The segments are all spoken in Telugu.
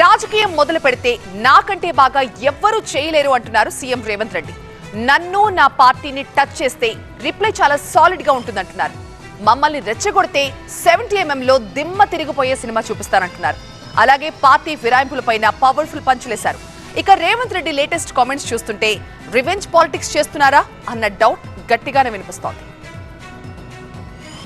రాజకీయం మొదలు పెడితే నాకంటే బాగా ఎవ్వరూ చేయలేరు అంటున్నారు సీఎం రేవంత్ రెడ్డి. నన్ను నా పార్టీని టచ్ చేస్తే రిప్లై చాలా సాలిడ్గా ఉంటుందంటున్నారు. మమ్మల్ని రెచ్చగొడితే సెవెంటీ లో దిమ్మ తిరిగిపోయే సినిమా చూపిస్తారంటున్నారు అలాగే పార్టీ ఫిరాయింపులపైన పవర్ఫుల్ పంచులేశారు. ఇక రేవంత్ రెడ్డి లేటెస్ట్ కామెంట్స్ చూస్తుంటే రివెంజ్ పాలిటిక్స్ చేస్తున్నారా? అన్న డౌట్ గట్టిగానే వినిపిస్తోంది.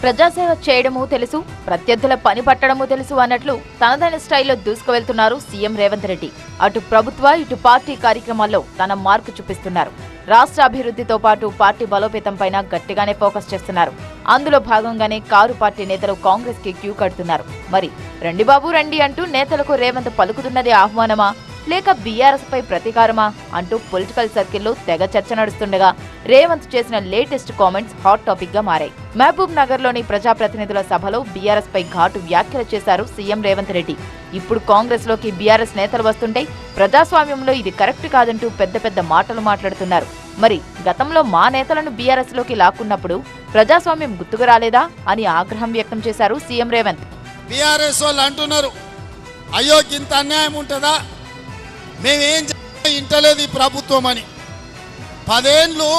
ప్రజాసేవ చేయడము తెలుసు ప్రత్యర్థుల పని పట్టడము తెలుసు అన్నట్లు తనదైన స్టైల్లో దూసుకువెళ్తున్నారు సీఎం రేవంత్ రెడ్డి. అటు ప్రభుత్వ ఇటు పార్టీ కార్యక్రమాల్లో తన మార్కు చూపిస్తున్నారు. రాష్ట్ర అభివృద్ధితో పాటు పార్టీ బలోపేతం పైన గట్టిగానే ఫోకస్ చేస్తున్నారు. అందులో భాగంగానే కారు పార్టీ నేతలు కాంగ్రెస్కి క్యూ కడుతున్నారు. మరి రండి బాబు రండి అంటూ నేతలకు రేవంత్ పలుకుతున్నది ఆహ్వానమా? లేక బీఆర్ఎస్ పై ప్రతీకారమా అంటూ పొలిటికల్ సర్కిల్లో తెగ చర్చ నడుస్తుండగా రేవంత్ చేసిన లేటెస్ట్ కామెంట్స్ హాట్ టాపిక్గా మారాయి. మహబూబ్ నగర్లోని ప్రజాప్రతినిధుల సభలో బీఆర్ఎస్ పై ఘాటు వ్యాఖ్యలు చేశారు సీఎం రేవంత్ రెడ్డి. ఇప్పుడు కాంగ్రెస్లోకి బీఆర్ఎస్ నేతలు వస్తుంటే ప్రజాస్వామ్యంలో ఇది కరెక్ట్ కాదంటూ పెద్ద పెద్ద మాటలు మాట్లాడుతున్నారు. మరి గతంలో మా నేతలను బీఆర్ఎస్లోకి లాక్కున్నప్పుడు ప్రజాస్వామ్యం గుర్తుకు రాలేదా అని ఆగ్రహం వ్యక్తం చేశారు సీఎం రేవంత్. బీఆర్ఎస్ వాళ్ళు అంటున్నారు అయ్యో ఇంత అన్యాయం ఉంటుందా? మేమేం ఇంటలేదు ఈ ప్రభుత్వం అని. పదేండ్లు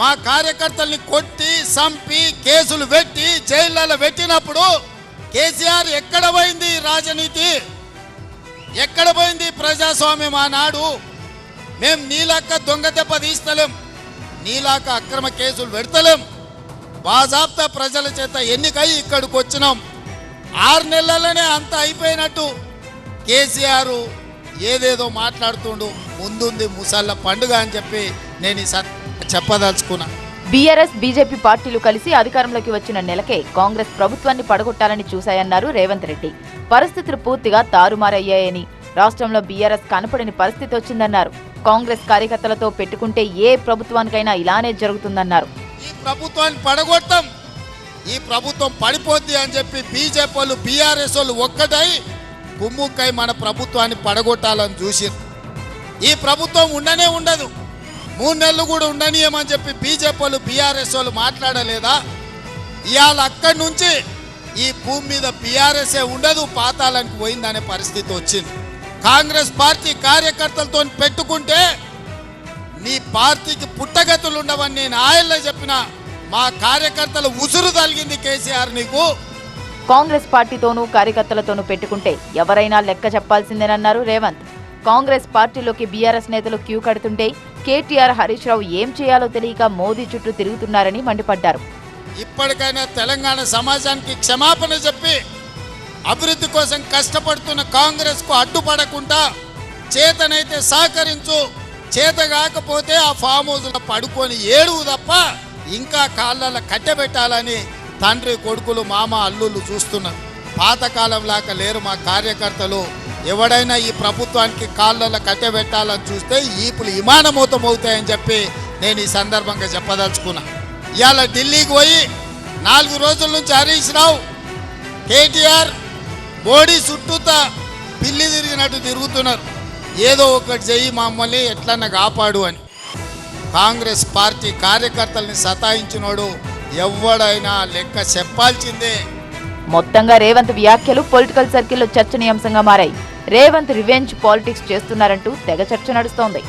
మా కార్యకర్తల్ని కొట్టి చంపి కేసులు పెట్టి జైళ్ళలో పెట్టినప్పుడు కేసీఆర్ ఎక్కడ పోయింది రాజనీతి? ఎక్కడ పోయింది ప్రజాస్వామ్యం ఆనాడు? మేము నీలాక దొంగ దెబ్బ తీస్తలేం. నీలాక అక్రమ కేసులు పెడతలేం. బాజాబ్తా ప్రజల చేత ఎన్నికై ఇక్కడికి వచ్చినాం ఆరు నెలలనే అంత అయిపోయినట్టు. కేసీఆర్ ఏదేదో మాట్లాడుతుండు ముందుంది ముసళ్ళ పండుగ అని చెప్పి నేను ఈ చెప్పదలుచుకున్నా. బీఆర్ఎస్ బీజేపీ పార్టీలు కలిసి అధికారంలోకి వచ్చిన నెలకే కాంగ్రెస్ ప్రభుత్వాన్ని పడగొట్టాలని చూశాయన్నారు రేవంత్ రెడ్డి. పరిస్థితులు పూర్తిగా తారుమారయ్యాయని రాష్ట్రంలో బీఆర్ఎస్ కనపడని పరిస్థితి వచ్చిందన్నారు. కాంగ్రెస్ కార్యకర్తలతో పెట్టుకుంటే ఏ ప్రభుత్వానికైనా ఇలానే జరుగుతుందన్నారు. ఈ ప్రభుత్వాన్ని పడగొడతాం ఈ ప్రభుత్వం పడిపోద్ది అని చెప్పి బీజేపీ వాళ్ళు బీఆర్ఎస్ వాళ్ళు ఒక్కటై కుమ్ముక్కై మన ప్రభుత్వాన్ని పడగొట్టాలని చూసి ఈ ప్రభుత్వం ఉండనే ఉండదు. మూడు నెలలు కూడా ఉండనీయమని చెప్పి బీజేపీ వాళ్ళు బీఆర్ఎస్ వాళ్ళు మాట్లాడలేదా? ఇవాళ అక్కడి నుంచి ఈ భూమి మీద బీఆర్ఎస్ఏ ఉండదు పాతాళానికి పోయిందనే పరిస్థితి వచ్చింది. కాంగ్రెస్ పార్టీ కార్యకర్తలతో పెట్టుకుంటే నీ పార్టీకి పుట్టగతులు ఉండవని నేను ఆయల్లో చెప్పిన మా కార్యకర్తలు ఉసురు తలిగింది కేసీఆర్ నీకు. కాంగ్రెస్ పార్టీతోనూ కార్యకర్తలతోనూ పెట్టుకుంటే ఎవరైనా లెక్క చెప్పాల్సిందేనన్నారు రేవంత్. కాంగ్రెస్ పార్టీలోకి బీఆర్ఎస్ నేతలు క్యూ కడుతుంటే కేటీఆర్ హరీష్ రావు ఏం చేయాలో తెలియక మోదీ చుట్టూ తిరుగుతున్నారని మండిపడ్డారు. ఇప్పటికైనా తెలంగాణ సమాజానికి క్షమాపణ చెప్పి అభివృద్ధి కోసం కష్టపడుతున్న కాంగ్రెస్కు అడ్డుపడకుండా చేతనైతే సహకరించు చేత కాకపోతే ఆ ఫామ్ హౌస్ పడుకొని ఏడువు తప్ప ఇంకా కాళ్ళ కట్టెబెట్టాలని తండ్రి కొడుకులు మామ అల్లుళ్ళు చూస్తున్నారు పాతకాలం లాగా లేరు మా కార్యకర్తలు. ఎవడైనా ఈ ప్రభుత్వానికి కాళ్ళలో కట్టెబెట్టాలని చూస్తే ఈపులు విమానమూతం అవుతాయని చెప్పి నేను ఈ సందర్భంగా చెప్పదలుచుకున్నా. ఇవాళ ఢిల్లీకి పోయి నాలుగు రోజుల నుంచి హరీష్ రావు కేటీఆర్ మోడీ చుట్టూతా పిల్లి తిరిగినట్టు తిరుగుతున్నారు. ఏదో ఒకటి చెయ్యి మమ్మల్ని ఎట్లన్నా కాపాడు అని. కాంగ్రెస్ పార్టీ కార్యకర్తల్ని సతాయించినోడు ఎవడైనా లెక్క చెప్పాల్సిందే. మొత్తంగా రేవంత్ వ్యాఖ్యలు పొలిటికల్ సర్కిల్లో చర్చనీయాంశంగా మారాయి. రేవంత్ రివెంజ్ పాలిటిక్స్ చేస్తున్నారంటూ తెగ చర్చ నడుస్తోంది.